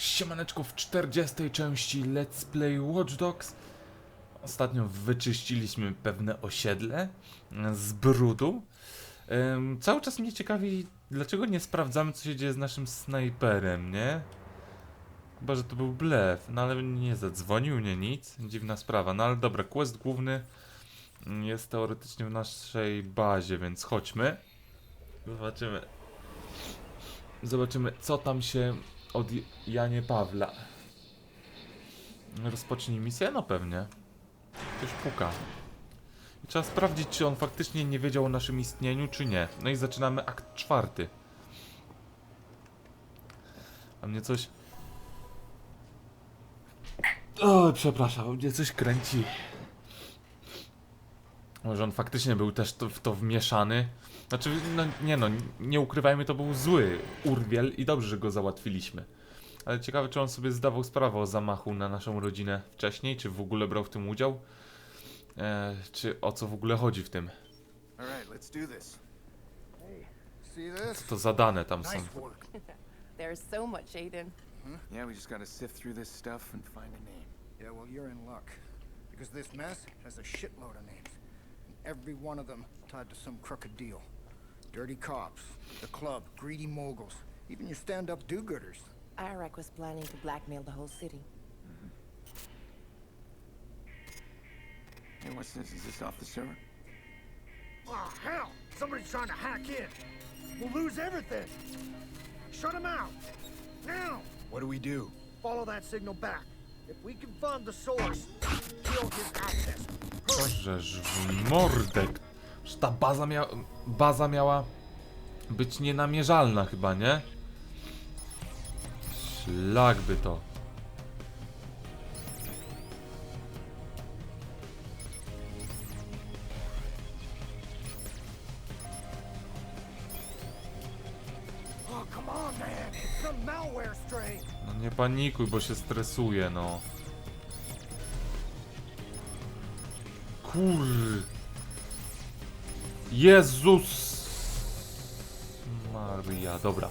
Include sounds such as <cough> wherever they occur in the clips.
Siemaneczko w 40. części Let's Play Watch Dogs. Ostatnio wyczyściliśmy pewne osiedle z brudu. Cały czas mnie ciekawi, dlaczego nie sprawdzamy, co się dzieje z naszym snajperem, nie? Chyba, że to był blef, no ale nie zadzwonił, nie nic. Dziwna sprawa. No ale dobra, quest główny jest teoretycznie w naszej bazie, więc chodźmy. Zobaczymy. Zobaczymy, co tam się od Janie Pawla. Rozpocznij misję? No pewnie. Ktoś puka. I trzeba sprawdzić, czy on faktycznie nie wiedział o naszym istnieniu, czy nie. No i zaczynamy akt czwarty. A mnie coś... O, przepraszam, mnie coś kręci. Może on faktycznie był też w to wmieszany. Znaczy, no nie no, nie ukrywajmy, to był zły urwiel i dobrze, że go załatwiliśmy. Ale ciekawe, czy on sobie zdawał sprawę o zamachu na naszą rodzinę wcześniej, czy w ogóle brał w tym udział? E, czy o co w ogóle chodzi w tym? This? To zadane tam są. <laughs> There's so much, Aiden. Yeah, we just gotta sift through this stuff and find a name. Yeah, well, you're in luck. Because this mess has a shitload of names. And every one of them tied to some crooked deal. Dirty cops, the club, greedy moguls, even your stand-up do-gooders. Iraq was planning to blackmail the whole city. Hey, what's this? Is this off the server? Oh, hell! Somebody's trying to hack in. We'll lose everything. Shut him out. Now! What do we do? Follow that signal back. If we can find the source, kill his access. Bożeż w mordek. Że ta baza, mia baza miała być nienamierzalna chyba, nie? Szlak by to. No nie panikuj, bo się stresuje, no. Kur... Jezus! Maria, dobra.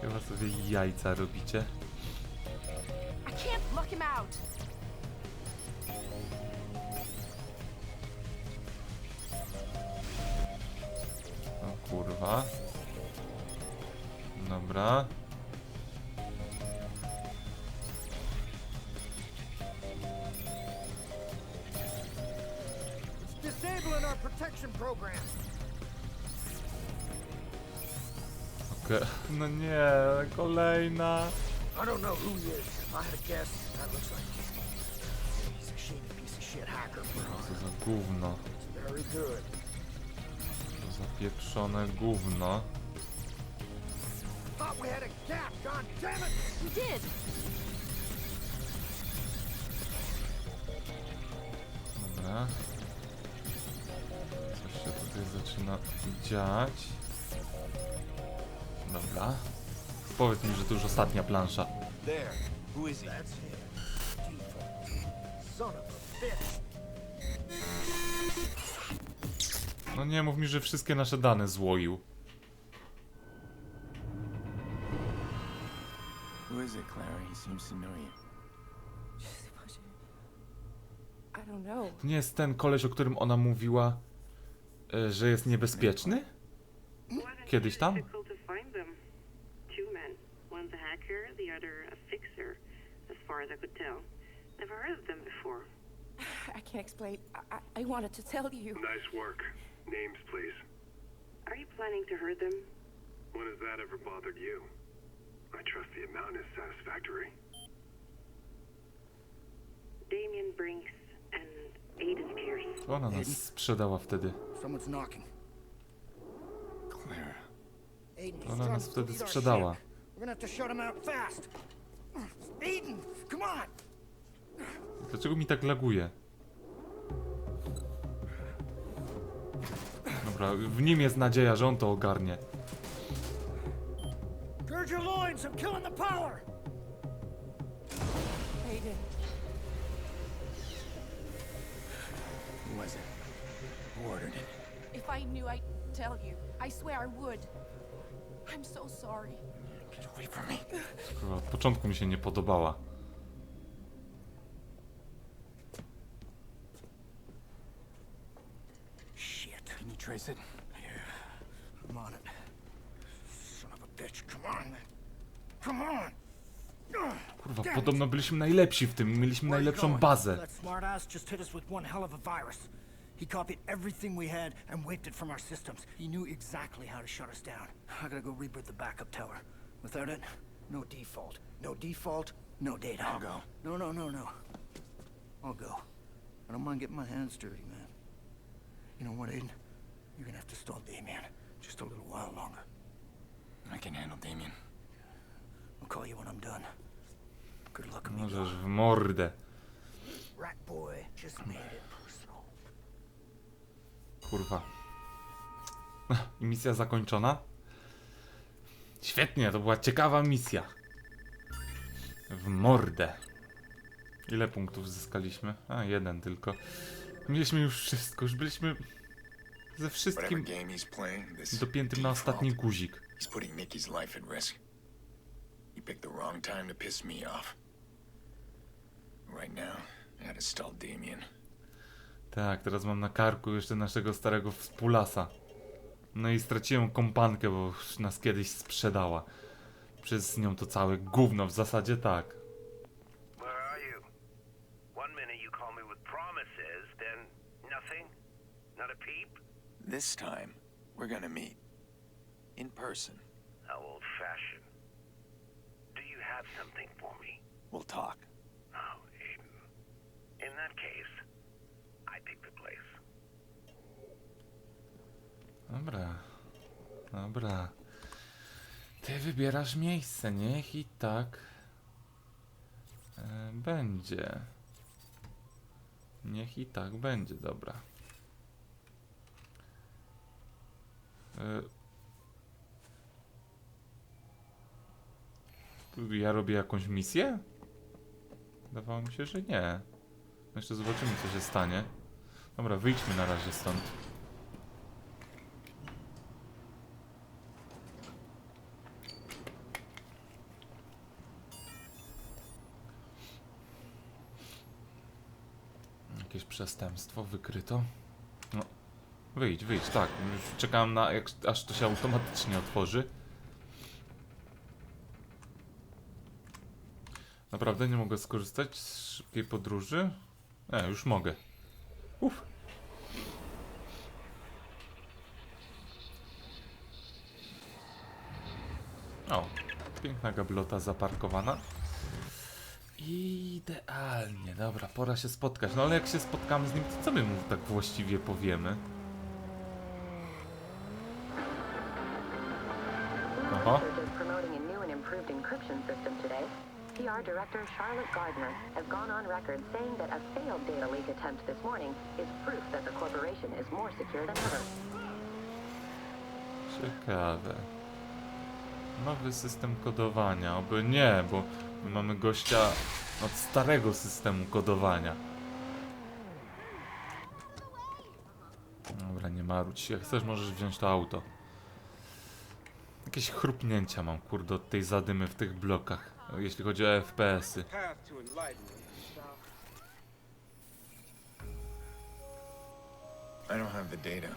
Chyba sobie jajca robicie. I can't lock him out. O kurwa. Dobra. No nie, kolejna. I don't know who he is. If I had to guess, that looks like he's a shady piece of shit hacker, bro. Co za gówno. It's very good. Co za pieprzone gówno. Thought we had a gap, god damn it! You did. Dobra. Coś się tutaj zaczyna dziać. Dobra. Powiedz mi, że to już ostatnia plansza. No nie mów mi, że wszystkie nasze dane złoił. Who is it, Clara? He seems to know you. I don't know. To nie jest ten koleś, o którym ona mówiła, e, że jest niebezpieczny? Kiedyś tam? Far as I could tell. Never heard of them before. <sighs> I can't explain. I, I, I wanted to tell you. Nice work. Names, please. Are you planning to hurt them? When has that ever bothered you? I trust the amount is satisfactory. Damien Brinks and Aiden Pierce. To ona nas sprzedała wtedy. Someone's knocking. Clara. Aiden, he's Ona trying nas to wtedy delete our sprzedała. shit. We're gonna have to shut him out fast. Aiden, come on! Dlaczego mi tak laguje? Dobra, w nim jest nadzieja, że on to ogarnie. Gird your loins, I'm killing the power! Aiden. Who was it? Who ordered it? If I knew, I'd tell you. I swear I would. I'm so sorry. Get away from me. Kurwa, od początku mi się nie podobała. Trace it? I'm on it. Son of a bitch. Come on, man. Come on. Kurwa, podobno byliśmy najlepsi w tym, mieliśmy najlepszą bazę. Just hit us with one hell of a virus. He copied everything we had and wiped it from our systems. He knew exactly how to shut us down. I gotta go reboot the backup tower. Without it, no default. No default, no data. I'll go. No, no, no, no. I'll go. I don't mind getting my hands dirty, man. You know what, Aiden? You're gonna have to stall Damien just a little while longer. I can handle Damien. I'll call you when I'm done. Good luck, amigo. Możesz w mordę. Rat boy just made it personal. Kurwa. <laughs> I misja zakończona? Świetnie, to była ciekawa misja. W mordę. Ile punktów zyskaliśmy? A, jeden tylko. Mieliśmy już wszystko, już byliśmy ze wszystkim dopiętym na ostatni guzik. He's putting Nikki's life at risk. He picked the wrong time to piss me off. Right now, I gotta stall Damien. Tak, teraz mam na karku jeszcze naszego starego wspólasa. No i straciłem kompankę, bo już nas kiedyś sprzedała. Przez nią to całe gówno, w zasadzie tak. Where are you? One minute you call me with promises, then nothing? Not a peep? This time, we're gonna meet. In person. How old fashioned. Do you have something for me? We'll talk. Oh, Aiden. In that case, I pick the place. Dobra. Dobra. Ty wybierasz miejsce, niech i tak e, będzie. Niech i tak będzie, dobra. E, tu ja robię jakąś misję? Wydawało mi się, że nie. No Jeszcze zobaczymy, co się stanie. Dobra, wyjdźmy na razie stąd. Jakieś przestępstwo wykryto. No, wyjdź, wyjdź, tak. Już czekałem na, jak, aż to się automatycznie otworzy. Naprawdę nie mogę skorzystać z szybkiej podróży? Nie, już mogę. Uf. O, piękna gablota zaparkowana. Idealnie, dobra, pora się spotkać. No ale jak się spotkamy z nim, to co my mu tak właściwie powiemy? Director Charlotte Gardner has gone on record saying that a failed data leak attempt this morning is proof that the corporation is more secure than ever. Ciekawe. Nowy system kodowania. Oby nie, bo my mamy gościa od starego systemu kodowania. Dobra, nie marudź. Jak chcesz, możesz wziąć to auto. Jakieś chrupnięcia mam, kurde, od tej zadymy w tych blokach. Jeśli chodzi o FPS-y. path to. I don't have the data.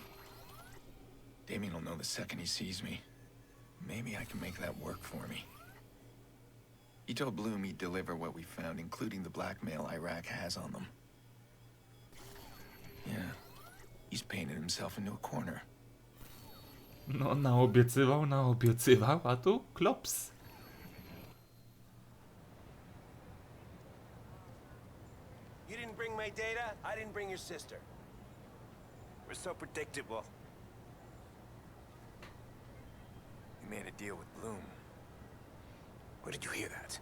Damien will know the second he sees me. Maybe I can make that work for me. He told Bloom he'd deliver what we found, including the blackmail Iraq has on them. Yeah, he's painted himself into a corner. No, naobiecywał, naobiecywał, a tu klops. You didn't bring my data, I didn't bring your sister. We're so predictable. You made a deal with Bloom. Where did you hear that?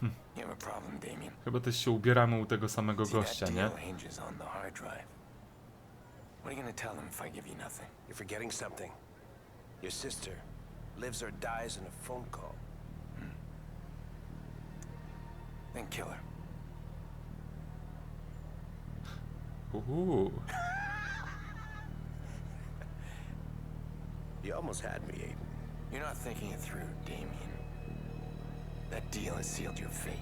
Hmm. You have a problem, Damien. Chyba też się ubieramy u tego samego See, gościa, that nie? deal hinges on the hard drive. What are you gonna tell him if I give you nothing? You're forgetting something. Your sister lives or dies in a phone call. Hmm. Then kill her. Uhu. You almost had me, Aiden. You're not thinking it through, Damien. That deal has sealed your fate.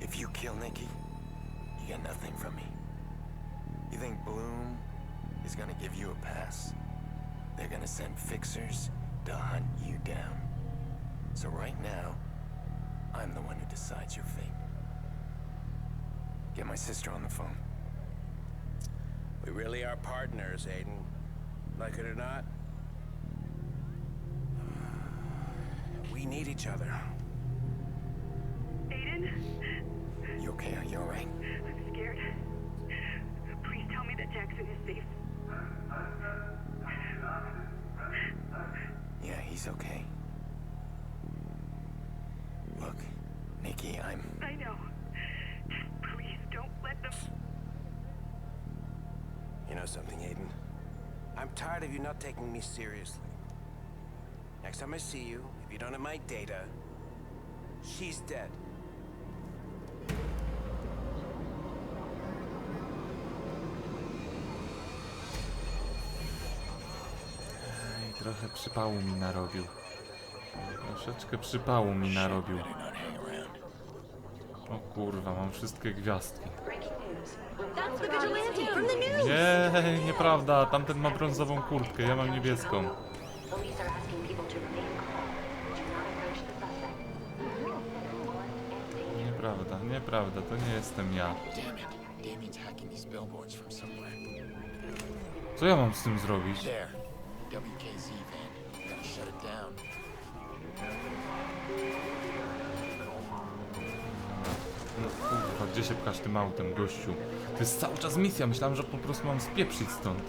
If you kill Nikki, you get nothing from me. You think Bloom is gonna give you a pass? They're gonna send fixers to hunt you down. So right now, I'm the one who decides your fate. Get my sister on the phone. We really are partners, Aiden. Like it or not. We need each other. Aiden, You okay? Are you alright? I'm scared. Please tell me that Jackson is safe. Tired of you not taking me seriously. Next time I see you, if you don't have my data, she's dead. Ej, trochę przypału mi narobił. Troszeczkę przypału mi narobił. O kurwa, mam wszystkie gwiazdki. Nie, nieprawda, tamten ma brązową kurtkę, ja mam niebieską. Nieprawda, nieprawda, to nie jestem ja. Co ja mam z tym zrobić? Gdzie się pchasz tym autem, gościu? To jest cały czas misja, myślałem, że po prostu mam spieprzyć stąd.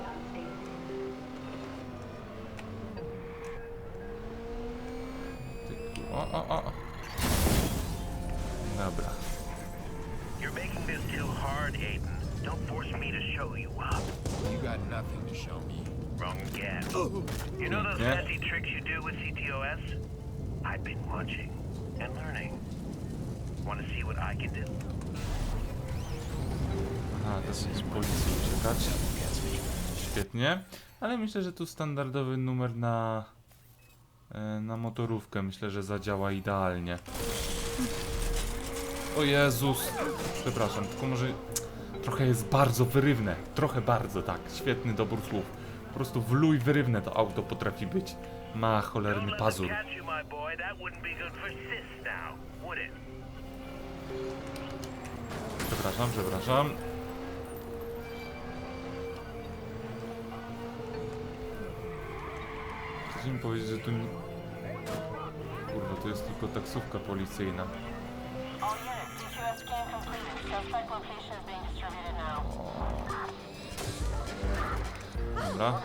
Ty O, o, o. Dobra. You're making this too hard, Aiden. Don't force me to show you up. You got nothing to show me. Wrong again. You know those fancy tricks you do with CTOS? I've been watching and learning. Want to see what I can do? Aha, z policji uciekać. Świetnie. Ale myślę, że tu standardowy numer na, e, na motorówkę myślę, że zadziała idealnie. O Jezus! Przepraszam, tylko może trochę jest bardzo wyrywne. Trochę bardzo, tak. Świetny dobór słów. Po prostu wluj wyrywne to auto potrafi być. Ma cholerny pazur. Przepraszam, przepraszam. Chcecie mi powiedzieć, że tu... Kurwa, to jest tylko taksówka policyjna. Dobra.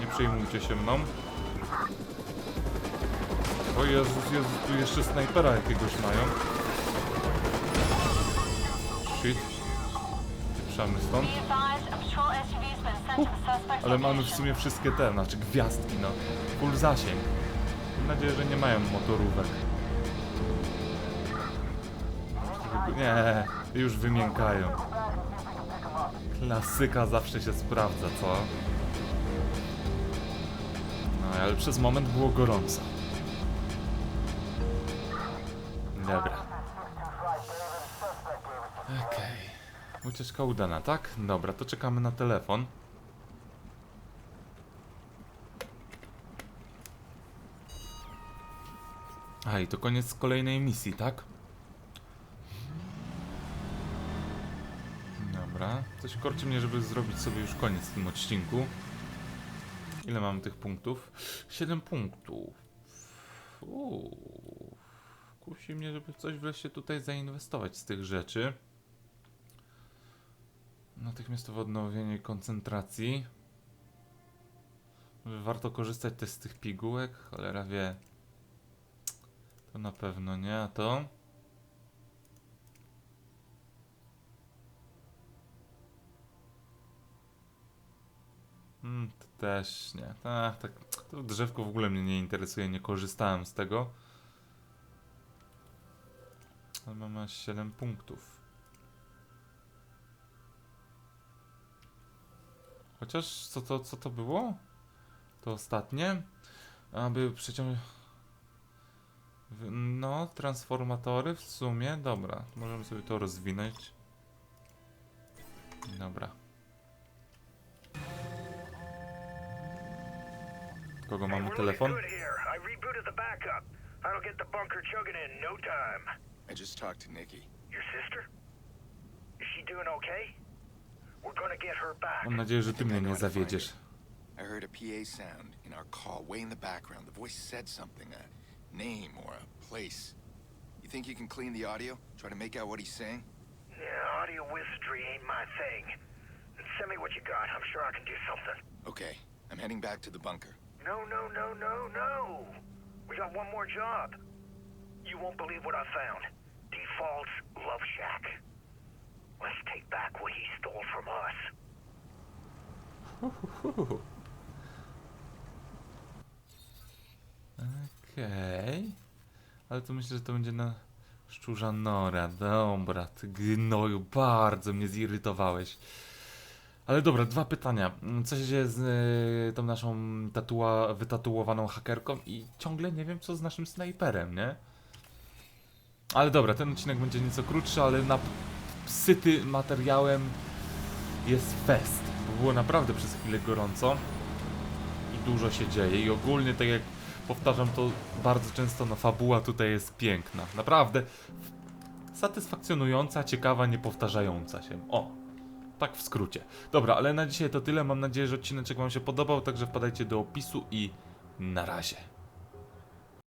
Nie przejmujcie się mną. O Jezus, Jezus, tu jeszcze snajpera jakiegoś mają. To the suspect's Ale mamy w sumie wszystkie te, znaczy gwiazdki, no. Full zasięg. Mam nadzieję, że nie mają motorówek. Nie, już wymiękają. Klasyka zawsze się sprawdza, co? No, ale przez moment było gorąco. Dobra. Ucieczka udana, tak? Dobra, to czekamy na telefon. A i to koniec kolejnej misji, tak? Dobra. Coś korci mnie, żeby zrobić sobie już koniec w tym odcinku. Ile mam tych punktów? 7 punktów. Uuu. Kusi mnie, żeby coś wreszcie tutaj zainwestować z tych rzeczy. Natychmiastowe odnowienie koncentracji. Warto korzystać też z tych pigułek, cholera wie. To na pewno nie, a to? Hmm, to też nie. Ach, tak, to drzewko w ogóle mnie nie interesuje, nie korzystałem z tego. Ale mamy aż 7 punktów. Chociaż, co to, co to było? To ostatnie. Aby przeciągnąć... No, transformatory w sumie. Dobra, możemy sobie to rozwinąć. Dobra. Kogo mamy telefon? No time. I just talked to Nikki. Your sister? Is she doing okay? Mam nadzieję, że ty mnie nie zawiedziesz. I heard a PA sound in our call way in the background. The voice said something, a name or a place. You think you can clean the audio? Try to make out what he's saying? Yeah, audio wizardry ain't my thing. Send me what you got. I'm sure I can do something. Okay, I'm heading back to the bunker. No, no, no, no, no. We got one more job. You won't believe what I found. Default's Love Shack. Let's take back what he stole from us. Okej. Ale to myślę, że to będzie na szczurza Nora. Dobra, ty gnoju, bardzo mnie zirytowałeś. Ale dobra, dwa pytania. Co się dzieje z y, tą naszą tatua, wytatuowaną hakerką i ciągle nie wiem co z naszym snajperem, nie? Ale dobra, ten odcinek będzie nieco krótszy, ale na syty materiałem jest fest. Było naprawdę przez chwilę gorąco i dużo się dzieje i ogólnie tak jak powtarzam to bardzo często, no fabuła tutaj jest piękna. Naprawdę satysfakcjonująca, ciekawa, niepowtarzająca się. O, tak w skrócie. Dobra, ale na dzisiaj to tyle. Mam nadzieję, że odcinek Wam się podobał, także wpadajcie do opisu i na razie.